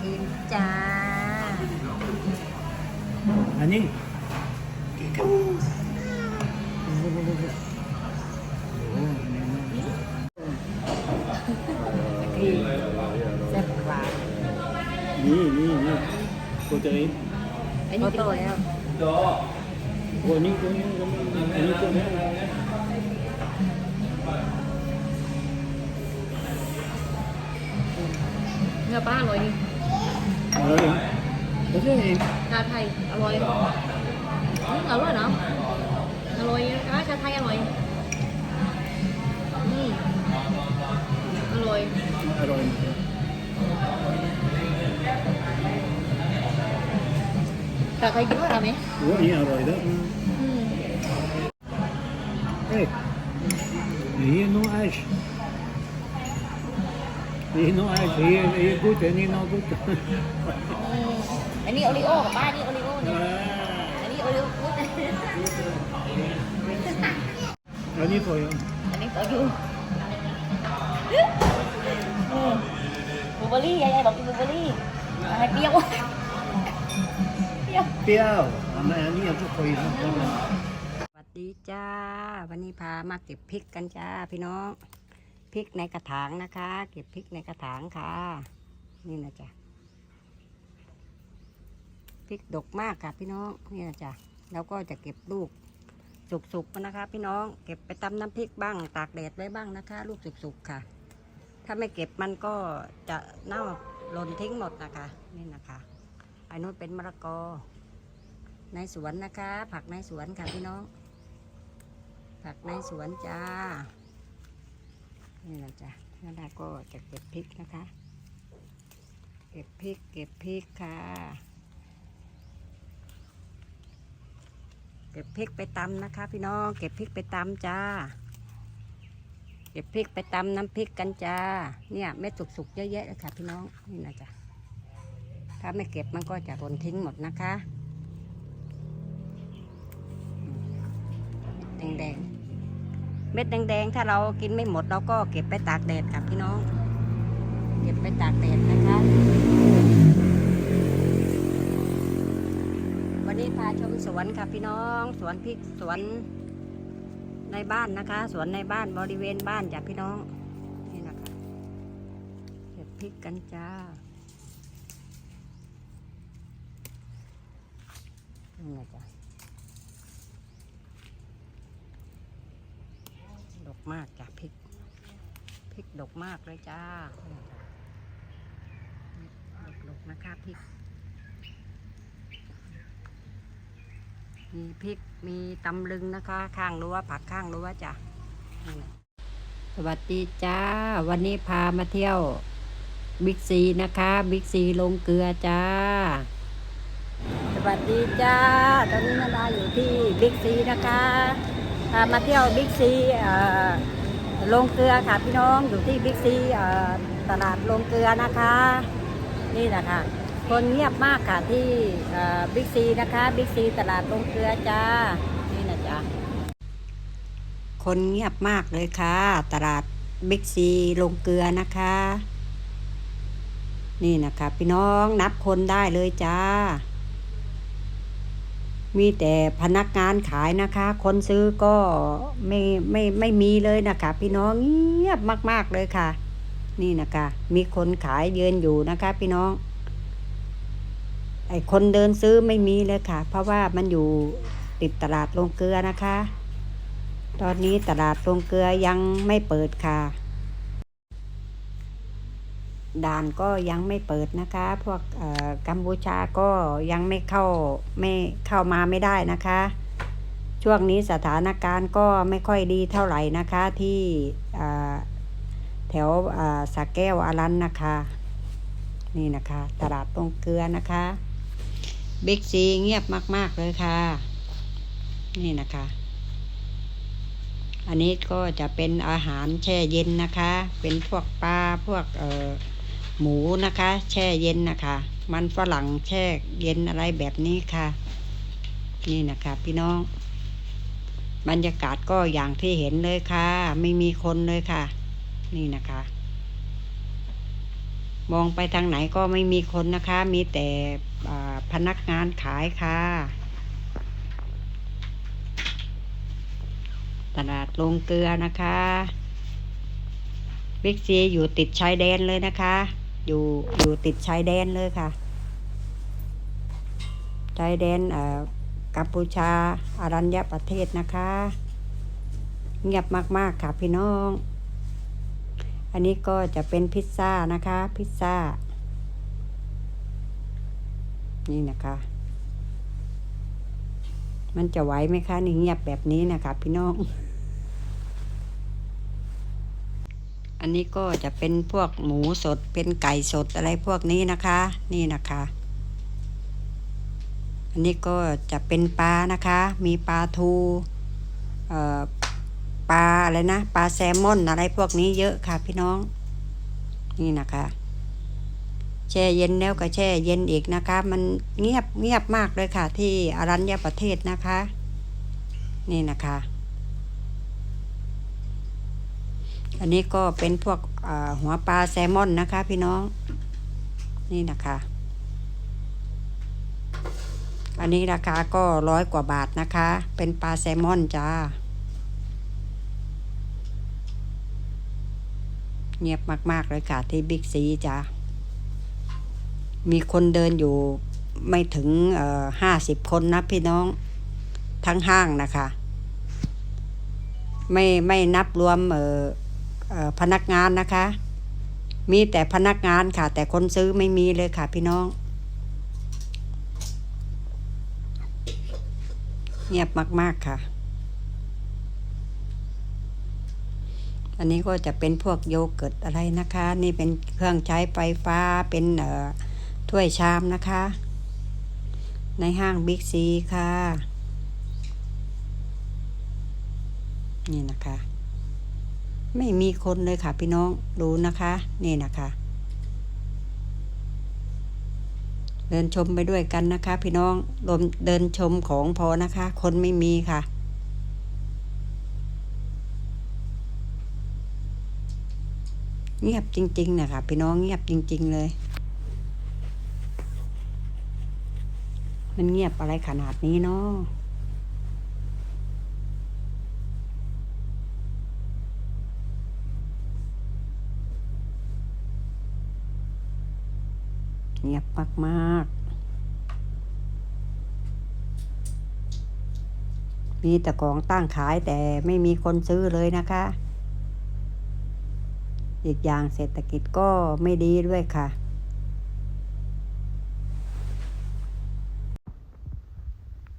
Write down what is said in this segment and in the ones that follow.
กินจ้า อันนี้คือแซ่บกว่านี่นี่นี่ตัวจะเองอันนี้โตแล้วตัวนี้ตัวนี้อันนี้ตัวนี้เนื้อปลา อร่อยนี่เออตัวนี้เองชาไทยอร่อยอืมอร่อยเนาะอร่อยนะชาไทยอร่อยอืมอร่อยอร่อยชาไทยเยอะเหรอไหมโอ้นี่อร่อยแล้วอื นี่ no ash นี่นี่ good นี่ no good อืมอันนี้โอริโอกับป้านนี่โอริโอนี่อันนี้โอริโอกุ๊ดอันนี้ตัวยังอันนี้ต่ออยู่อืมบลูเบอร์รี่ยายยายบอกกินบลูเบอร์รี่อะไรเปรี้ยวเปรี้ยวเปรี้ยวอันนี้อันนี้ยังตัวยังสวัสดีจ้า วันนี้พามาเก็บพริกกันจ้าพี่น้อง พริกในกระถางนะคะ เก็บพริกในกระถางค่ะ นี่นะจ๊ะพริกดกมากค่ะพี่น้องนี่นะจ๊ะแล้วก็จะเก็บลูกสุกๆนะคะ พี่น้องเก็บไปตำน้ำพริกบ้าง ตากแดดไว้บ้างนะคะ ลูกสุกๆค่ะ ถ้าไม่เก็บมันก็จะเน่าหล่นทิ้งหมดนะคะ นี่นะคะอันนู้นเป็นมะละกอ ในสวนนะคะ ผักในสวนค่ะพี่น้อง ผักในสวนจ้า นี่แหละจ้ะแล้วดาก็จะเก็บพริกนะคะ เก็บพริกเก็บพริกค่ะ เก็บพริกไปตำนะคะ พี่น้องเก็บพริกไปตำจ้า เก็บพริกไปตำน้ำพริกกันจ้า เนี่ยเม็ดสุกๆเยอะแยะเลยค่ะพี่น้องนี่นะจ้ะถ้าไม่เก็บมันก็จะหล่นทิ้งหมดนะคะแดงๆ เม็ดแดงๆ ถ้าเรากินไม่หมดเราก็เก็บไปตากแดดค่ะพี่น้อง เก็บไปตากแดดนะคะ วันนี้พาชมสวนค่ะพี่น้อง สวนพริกสวนในบ้านนะคะ สวนในบ้านบริเวณบ้านจ้ะพี่น้อง นี่นะคะเก็บพริกกันจ้านี่นะจ๊ะ ดก มากจ้ะพริกพริกดกมากเลยจ้าดกๆนะคะพริก มีพริกมีตำลึงนะคะ ข้างรั้วผักข้างรั้วจ้ะนั่นแหละสวัสดีจ้า วันนี้พามาเที่ยวบิ๊กซีนะคะบิ๊กซีลงเกลือจ้า สวัสดีจ้า ตอนนี้นาดาอยู่ที่บิ๊กซีนะคะ มาเที่ยวบิ๊กซีลงเกลือค่ะพี่น้องอยู่ที่บิ๊กซีตลาดลงเกลือนะคะ นี่แหละคะคนเงียบมากค่ะที่บิ๊กซีนะคะบิ๊กซีตลาดลงเกลือจ้านี่นะจ๊ะคนเงียบมากเลยค่ะ ตลาดบิ๊กซีลงเกลือนะคะ นี่นะคะ พี่น้องนับคนได้เลยจ้า มีแต่พนักงานขายนะคะ คนซื้อก็ไม่ไม่ไม่มีเลยนะคะ พี่น้องเงียบมาก ๆเลยค่ะ นี่นะคะ มีคนขายเยืนอยู่นะคะ พี่น้อง ไอคนเดินซื้อไม่มีเลยค่ะ เพราะว่ามันอยู่ติดตลาดลงเกลือนะคะ ตอนนี้ตลาดลงเกลือยังไม่เปิดค่ะ ด่านก็ยังไม่เปิดนะคะ พวกกัมพูชาก็ยังไม่เข้าไม่เข้ามาไม่ได้นะคะ ช่วงนี้สถานการณ์ก็ไม่ค่อยดีเท่าไหร่นะคะที่แถวอ่าสะแก้วอารันนะคะ นี่นะคะ ตลาดตรงเกลือนะคะบิ๊กซีเงียบมาก ๆ เลยค่ะ นี่นะคะ อันนี้ก็จะเป็นอาหารแช่เย็นนะคะ เป็นพวกปลาพวกเอ่อ หมูนะคะ แช่เย็นนะคะ มันฝรั่งแช่เย็นอะไรแบบนี้ค่ะ นี่นะคะพี่น้อง บรรยากาศก็อย่างที่เห็นเลยค่ะ ไม่มีคนเลยค่ะ นี่นะคะ มองไปทางไหนก็ไม่มีคนนะคะ มีแต่พนักงานขายค่ะตลาดลงเกลือนะคะบิ๊กซีอยู่ติดชายแดนเลยนะคะ อยู่อยู่ติดชายแดนเลยค่ะ ชายแดนอ่อกัมพูชาอารัญญประเทศนะคะ เงียบมากๆค่ะพี่น้อง อันนี้ก็จะเป็นพิซซ่านะคะ พิซซ่า นี่นะคะ มันจะไหวไหมคะนี่เงียบแบบนี้นะคะพี่น้อง อันนี้ก็จะเป็นพวกหมูสดเป็นไก่สดอะไรพวกนี้นะคะ นี่นะคะ อันนี้ก็จะเป็นปลานะคะ มีปลาทูเอ่อปลาอะไรนะปลาแซลมอนอะไรพวกนี้เยอะค่ะพี่น้อง นี่นะคะ แช่เย็นแล้วก็แช่เย็นอีกนะคะ มันเงียบเงียบมากเลยค่ะ ที่อารัญญประเทศนะคะ นี่นะคะ อันนี้ก็เป็นพวกหัวปลาแซลมอนนะคะ พี่น้อง นี่นะคะ อันนี้ราคาก็ร้อยกว่าบาทนะคะ เป็นปลาแซลมอนจ้า เงียบมาก ๆ เลยค่ะที่บิ๊กซีจ้า มีคนเดินอยู่ไม่ถึงห้าสิบคนนะพี่น้อง ทั้งห้างนะคะ ไม่ไม่นับรวมเออ พนักงานนะคะ มีแต่พนักงานค่ะ แต่คนซื้อไม่มีเลยค่ะพี่น้อง เงียบมาก ๆค่ะ อันนี้ก็จะเป็นพวกโยเกิร์ตอะไรนะคะ นี่เป็นเครื่องใช้ไฟฟ้าเป็นถ้วยชามนะคะ ในห้างบิ๊กซีค่ะ นี่นะคะ ไม่มีคนเลยค่ะพี่น้องดูนะคะ นี่นะคะ เดินชมไปด้วยกันนะคะ พี่น้องรวมเดินชมของพอนะคะ คนไม่มีค่ะเงียบจริง ๆ นะคะพี่น้องเงียบจริง ๆ เลย มันเงียบอะไรขนาดนี้เนาะ เงียบมากๆ มีแต่ของตั้งขายแต่ไม่มีคนซื้อเลยนะคะ อีกอย่างเศรษฐกิจก็ไม่ดีด้วยค่ะ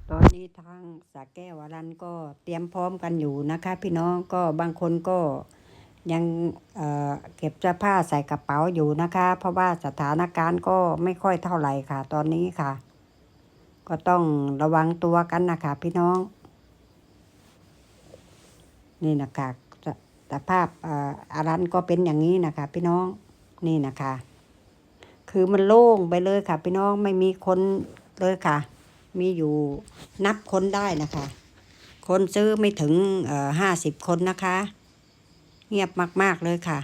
ตอนนี้ทางสาแก้วรันก็เตรียมพร้อมกันอยู่นะคะ พี่น้องก็บางคนก็ ยังเอ่อเก็บเสื้อผ้าใส่กระเป๋าอยู่นะคะ เพราะว่าสถานการณ์ก็ไม่ค่อยเท่าไหร่ค่ะ ตอนนี้ค่ะ ก็ต้องระวังตัวกันนะคะพี่น้อง นี่นะคะสสภาพเอ่ออารันก็เป็นอย่างนี้นะคะ พี่น้องนี่นะคะ คือมันโล่งไปเลยค่ะ พี่น้องไม่มีคนเลยค่ะ มีอยู่นับคนได้นะคะ คนซื้อไม่ถึงห้าสิบคนนะคะ เงียบมาก ๆ เลยค่ะ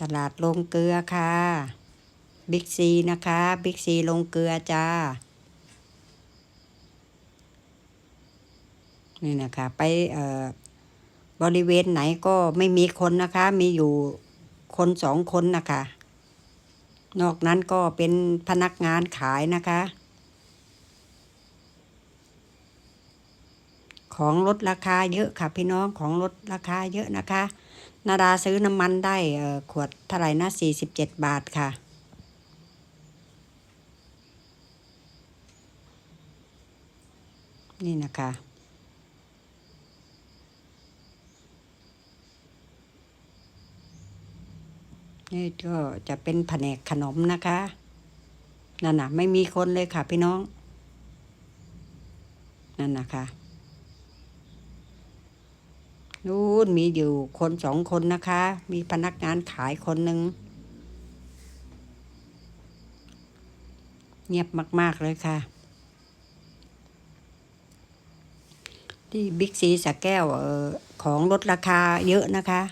ตลาดลงเกลือค่ะบิ๊กซีนะคะบิ๊กซีลงเกลือจ้า นี่นะคะ ไปเอ่อบริเวณไหนก็ไม่มีคนนะคะ มีอยู่คนสองคนนะคะ นอกนั้นก็เป็นพนักงานขายนะคะ ของลดราคาเยอะค่ะพี่น้องของลดราคาเยอะนะคะ นาดาซื้อน้ำมันได้ขวดเท่าไหร่นะสี่สิบเจ็ดบาทค่ะนี่นะคะ นี่ก็จะเป็นแผนกขนมนะคะนั่นนะไม่มีคนเลยค่ะพี่น้อง นั่นนะคะ นู่นมีอยู่คนสองคนนะคะ มีพนักงานขายคนหนึ่งเงียบมาก ๆ เลยค่ะ ที่บิ๊กซีสะแก้วเออของลดราคาเยอะนะคะ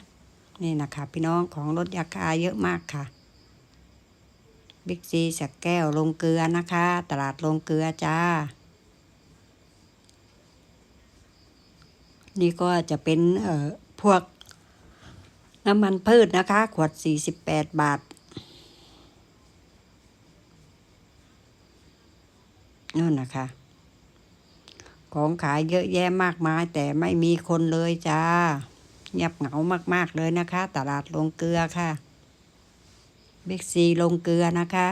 นี่นะคะ พี่น้องของลดราคาเยอะมากค่ะบิ๊กซีสักแก้วลงเกลือนะคะ ตลาดลงเกลือจ้า นี่ก็จะเป็นเอ่อพวกน้ำมันพืชนะคะ ขวด 48 บาทนั่นนะคะ ของขายเยอะแยะมากมาย แต่ไม่มีคนเลยจ้าเงียบเหงามากๆเลยนะคะ ตลาดลงเกลือค่ะ บิ๊กซีลงเกลือนะคะ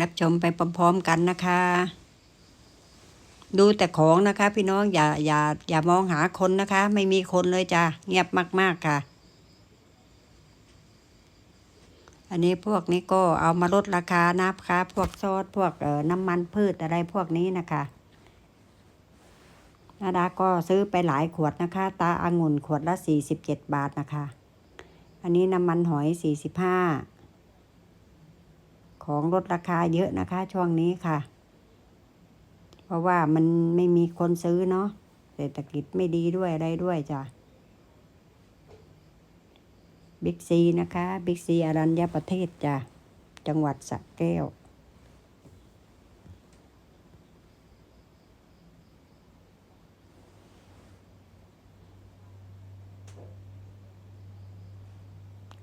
รับชมไปพร้อมๆกันนะคะ ดูแต่ของนะคะ พี่น้องอย่าอย่าอย่ามองหาคนนะคะ ไม่มีคนเลยจ้าเงียบมากๆค่ะ อันนี้พวกนี้ก็เอามาลดราคานะคะ พวกซอสพวกเอ่อน้ำมันพืชอะไรพวกนี้นะคะนาดาก็ซื้อไปหลายขวดนะคะ ตาอางุ่นขวดละสี่สิบเจ็ดบาทนะคะ อันนี้น้ำมันหอยสี่สิบห้า ของลดราคาเยอะนะคะ ช่วงนี้ค่ะ เพราะว่ามันไม่มีคนซื้อเนาะเศรษฐกิจไม่ดีด้วยอะไรด้วยจ้ะบิ๊กซีนะคะบิ๊กซีอรัญญประเทศจ้ะจังหวัดสระแก้ว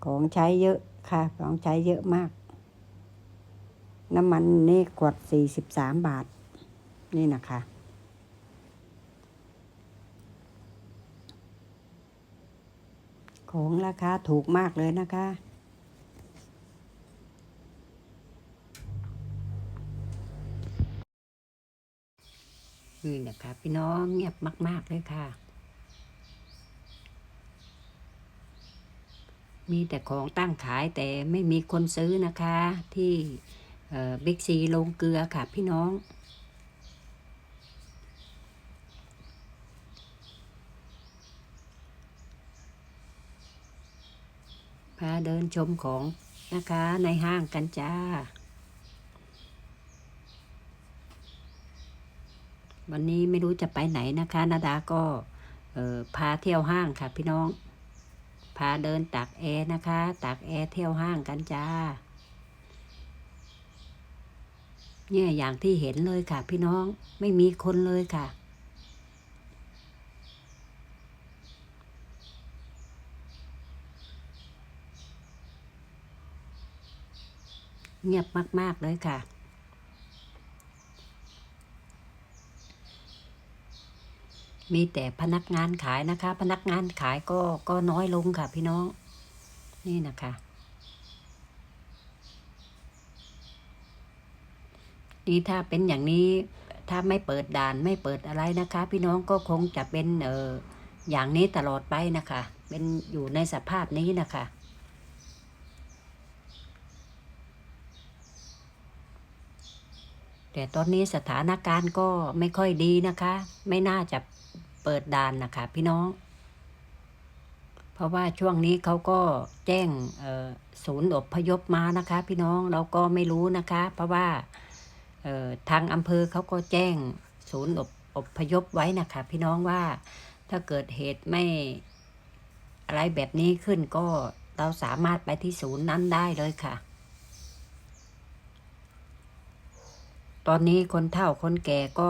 ของใช้เยอะค่ะ ของใช้เยอะมาก น้ำมันนี่ขวดสี่สิบสามบาท นี่นะคะ ของราคาถูกมากเลยนะคะ นี่นะคะพี่น้องเงียบมาก ๆ เลยค่ะ มีแต่ของตั้งขายแต่ไม่มีคนซื้อนะคะที่ บิ๊กซีลงเกลือค่ะพี่น้อง พาเดินชมของนะคะในห้างกันจ้า วันนี้ไม่รู้จะไปไหนนะคะนาดาก็พาเที่ยวห้างค่ะพี่น้อง พาเดินตากแอร์นะคะ ตากแอร์เที่ยวห้างกันจ้า เนี่ยอย่างที่เห็นเลยค่ะ พี่น้องไม่มีคนเลยค่ะ เงียบมาก ๆ เลยค่ะมีแต่พนักงานขายนะคะ พนักงานขายก็ก็น้อยลงค่ะพี่น้อง นี่นะคะ นี่ถ้าเป็นอย่างนี้ถ้าไม่เปิดด่านไม่เปิดอะไรนะคะ พี่น้องก็คงจะเป็นเอออย่างนี้ตลอดไปนะคะ เป็นอยู่ในสภาพนี้นะคะ แต่ตอนนี้สถานการณ์ก็ไม่ค่อยดีนะคะ ไม่น่าจะเปิดด่านนะคะ พี่น้อง เพราะว่าช่วงนี้เขาก็แจ้งศูนย์อพยพมานะคะ พี่น้องเราก็ไม่รู้นะคะ เพราะว่า ทางอำเภอเขาก็แจ้งศูนย์อบอพยพไว้นะคะพี่น้องว่าถ้าเกิดเหตุไม่อะไรแบบนี้ขึ้นก็เราสามารถไปที่ศูนย์นั้นได้เลยค่ะ ตอนนี้คนเฒ่าคนแก่ก็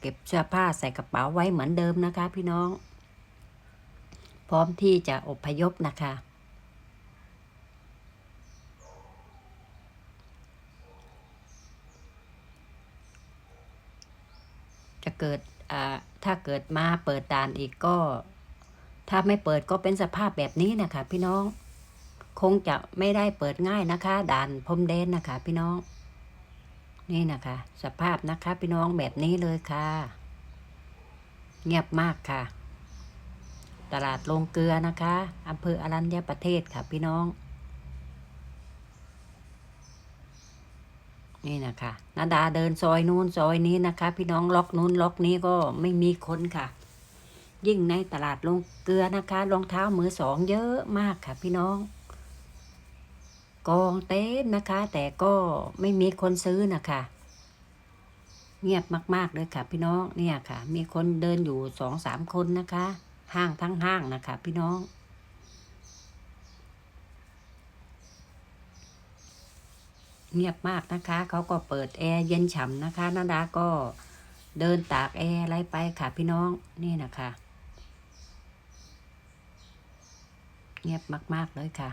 เก็บเสื้อผ้าใส่กระเป๋าไว้เหมือนเดิมนะคะพี่น้อง พร้อมที่จะอบพยพนะคะ เกิดถ้าเกิดมาเปิดด่านอีกก็ ถ้าไม่เปิดก็เป็นสภาพแบบนี้นะคะพี่น้อง คงจะไม่ได้เปิดง่ายนะคะ ด่านพรมแดนนะคะ พี่น้อง นี่นะคะ สภาพนะคะพี่น้องแบบนี้เลยค่ะ เงียบมากค่ะ ตลาดลงเกลือนะคะอำเภออรัญญประเทศค่ะพี่น้อง นี่นะคะนาดาเดินซอยนู้นซอยนี้นะคะ พี่น้องล็อกนู้นล็อกนี้ก็ไม่มีคนค่ะ ยิ่งในตลาดลงเกลือนะคะรองเท้ามือสองเยอะมากค่ะ พี่น้อง กองเต็มนะคะ แต่ก็ไม่มีคนซื้อนะคะเงียบมาก ๆ เลยค่ะ พี่น้องเนี่ยค่ะ มีคนเดินอยู่สองสามคนนะคะ ห้างทั้งห้างนะคะ พี่น้อง เงียบมากนะคะ เขาก็เปิดแอร์เย็นฉ่ำนะคะนาดาก็เดินตากแอร์อะไรไปค่ะพี่น้องนี่นะคะ เงียบมาก ๆ เลยค่ะ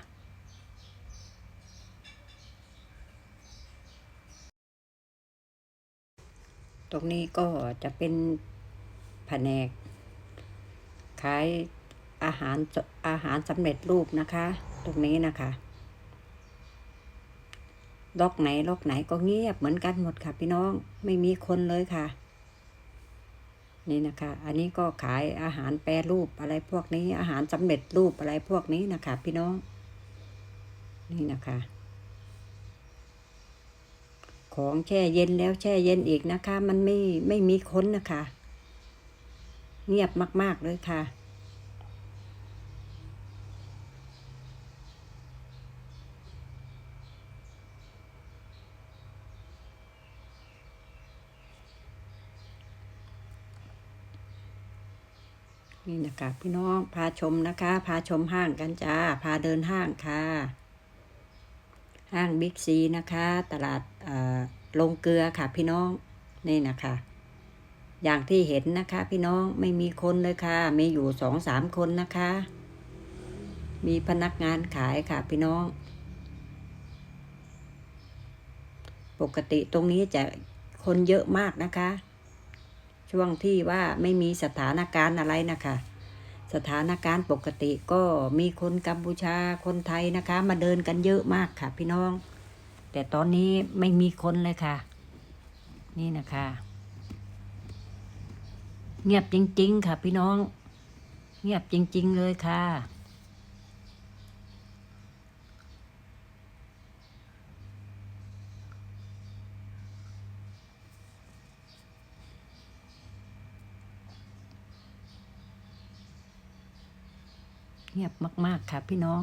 ตรงนี้ก็จะเป็นแผนก ขายอาหารอาหารสำเร็จรูปนะคะ ตรงนี้นะคะ ล็อกไหนล็อกไหนก็เงียบเหมือนกันหมดค่ะพี่น้องไม่มีคนเลยค่ะ นี่นะคะ อันนี้ก็ขายอาหารแปรรูปอะไรพวกนี้อาหารสำเร็จรูปอะไรพวกนี้นะคะ พี่น้อง นี่นะคะ ของแช่เย็นแล้วแช่เย็นอีกนะคะ มันไม่ไม่มีคนนะคะ เงียบมาก ๆ เลยค่ะ นี่นะคะพี่น้องพาชมนะคะ พาชมห้างกันจ้า พาเดินห้างค่ะ ห้างบิ๊กซีนะคะ ตลาดเอ่อลงเกลือค่ะพี่น้องนี่นะคะ อย่างที่เห็นนะคะ พี่น้องไม่มีคนเลยค่ะ มีอยู่สองสามคนนะคะ มีพนักงานขายค่ะพี่น้อง ปกติตรงนี้จะคนเยอะมากนะคะ ช่วงที่ว่าไม่มีสถานการณ์อะไรนะคะ สถานการณ์ปกติก็มีคนกัมพูชาคนไทยนะคะ มาเดินกันเยอะมากค่ะ พี่น้อง แต่ตอนนี้ไม่มีคนเลยค่ะ นี่นะคะ เงียบจริง ๆ ค่ะ พี่น้อง เงียบจริง ๆ เลยค่ะ เงียบมาก ๆ ค่ะพี่น้อง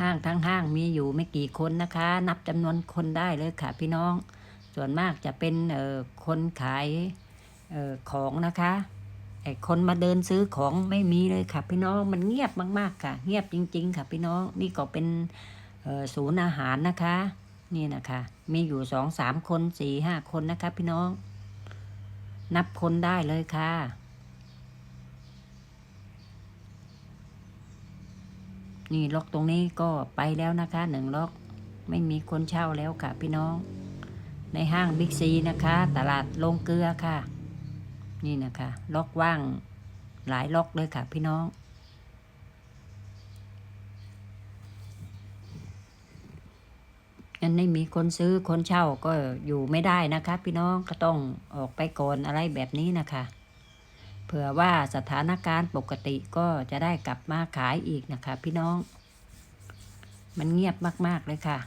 ห้างทั้งห้างมีอยู่ไม่กี่คนนะคะ นับจำนวนคนได้เลยค่ะพี่น้อง ส่วนมากจะเป็นออคนขายออของนะคะไอ้คนมาเดินซื้อของไม่มีเลยค่ะพี่น้องมันเงียบมาก ๆ ค่ะ เงียบจริง ๆ ค่ะพี่น้องนี่ก็เป็น ศูนย์อาหารนะคะ นี่นะคะ มีอยู่สองสามคนสี่ห้าคนนะคะพี่น้อง นับคนได้เลยค่ะ นี่ล็อกตรงนี้ก็ไปแล้วนะคะหนึ่งล็อก ไม่มีคนเช่าแล้วค่ะพี่น้อง ในห้างบิ๊กซีนะคะ ตลาดลงเกลือค่ะ นี่นะคะ ล็อกว่างหลายล็อกเลยค่ะพี่น้อง อัน ไม่มีคนซื้อคนเช่าก็อยู่ไม่ได้นะคะ พี่น้องก็ต้องออกไปก่อนอะไรแบบนี้นะคะ เผื่อว่าสถานการณ์ปกติก็จะได้กลับมาขายอีกนะคะ พี่น้อง มันเงียบมาก ๆ เลยค่ะ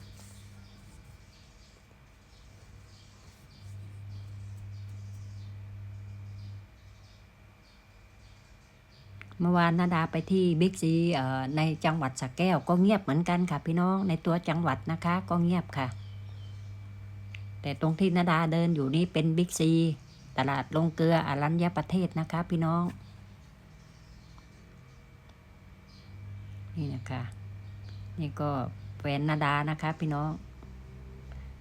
เมื่อวานนาดาไปที่บิ๊กซีในจังหวัดสระแก้วก็เงียบเหมือนกันค่ะพี่น้องในตัวจังหวัดนะคะ ก็เงียบค่ะ แต่ตรงที่นาดาเดินอยู่นี่เป็นบิ๊กซีตลาดลงเกลืออรัญญประเทศนะคะ พี่น้อง นี่นะคะ นี่ก็แฟนนาดานะคะ พี่น้อง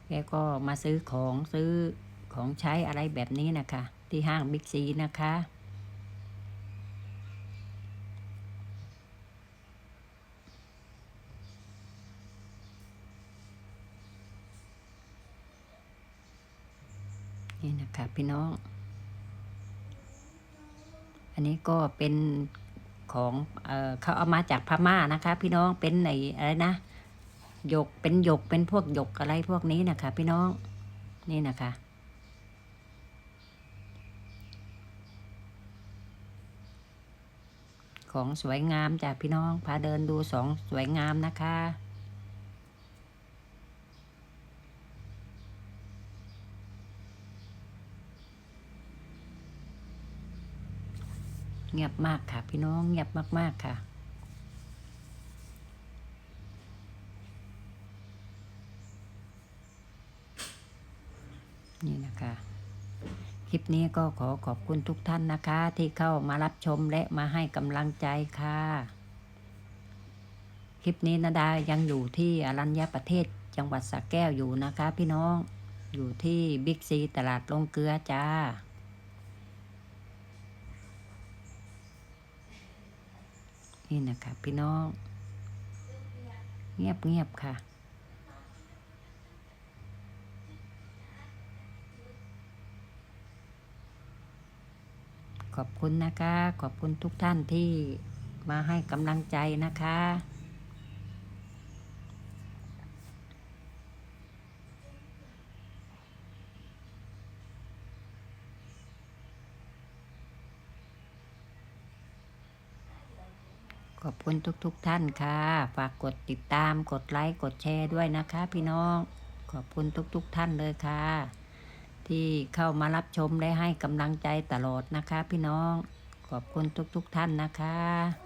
แกก็มาซื้อของซื้อของใช้อะไรแบบนี้นะคะ ที่ห้างบิ๊กซีนะคะ นี่นะคะพี่น้อง อันนี้ก็เป็นของเออเขาเอามาจากพม่านะคะ พี่น้องเป็นในอะไรนะหยกเป็นหยกเป็นพวกหยกอะไรพวกนี้นะคะ พี่น้องนี่นะคะของสวยงามจากพี่น้องพาเดินดูสองสวยงามนะคะ เงียบมากค่ะ พี่น้องเงียบมาก ๆ ค่ะ นี่นะคะ คลิปนี้ก็ขอขอบคุณทุกท่านนะคะ ที่เข้ามารับชมและมาให้กำลังใจค่ะ คลิปนี้นาดายังอยู่ที่อรัญญประเทศจังหวัดสระแก้วอยู่นะคะ พี่น้องอยู่ที่บิ๊กซีตลาดลงเกลือจ้า นี่นะคะพี่น้อง เงียบเงียบๆค่ะ ขอบคุณนะคะ ขอบคุณทุกท่านที่มาให้กำลังใจนะคะ คุณทุกๆทท่านค่ะ ฝากกดติดตามกดไลค์กดแชร์ด้วยนะคะ พี่น้องขอบคุณทุกๆทท่านเลยค่ะ ที่เข้ามารับชมและให้กำลังใจตลอดนะคะ พี่น้องขอบคุณทุกๆทท่านนะคะ